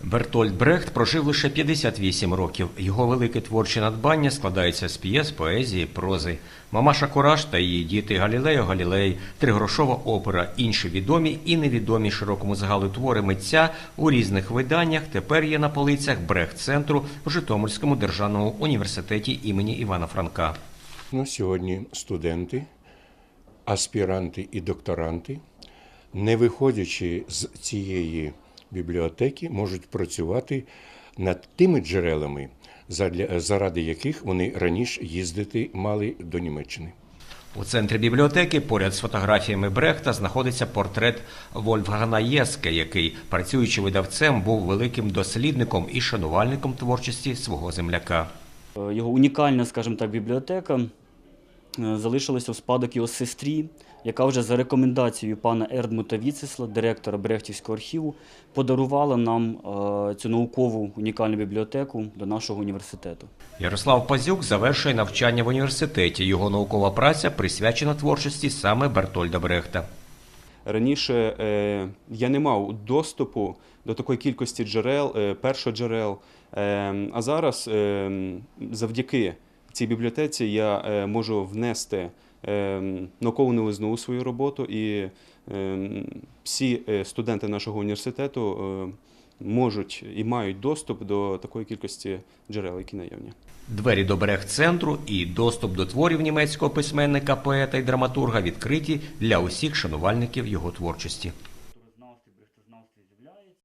Бертольд Брехт прожив лише 58 років. Його велике творче надбання складається з п'єс, поезії, прози. Мамаша Кураж та її діти Галілео Галілей, тригрошова опера, інші відомі і невідомі широкому загалу твори митця у різних виданнях тепер є на полицях Брехт-центру в Житомирському державному університеті імені Івана Франка. Ну, сьогодні студенти, аспіранти і докторанти, не виходячи з цієї бібліотеки, можуть працювати над тими джерелами, задля- заради яких вони раніше їздити мали до Німеччини. У центрі бібліотеки поряд з фотографіями Брехта знаходиться портрет Вольфгана Єске, який, працюючи видавцем, був великим дослідником і шанувальником творчості свого земляка. Його унікальна, скажімо так, бібліотека е, залишилася в спадок його сестрі, яка вже за рекомендацією пана Ердмута Віцесла, директора Брехтівського архіву, подарувала нам е, цю наукову унікальну бібліотеку до нашого університету. Ярослав Пазюк завершує навчання в університеті. Його наукова праця присвячена творчості саме Бертольда Брехта. Раніше е, я не мав доступу до такої кількості джерел, е, першоджерел. Е, а зараз, е, цій бібліотеці, я е, можу внести е, наукову свою роботу, і е, всі е, студенти нашого університету е, можуть і мають доступ до такої кількості джерел, які наявні. Двері до Брехт-центру і доступ до творів німецького письменника, поета і драматурга відкриті для усіх шанувальників його творчості.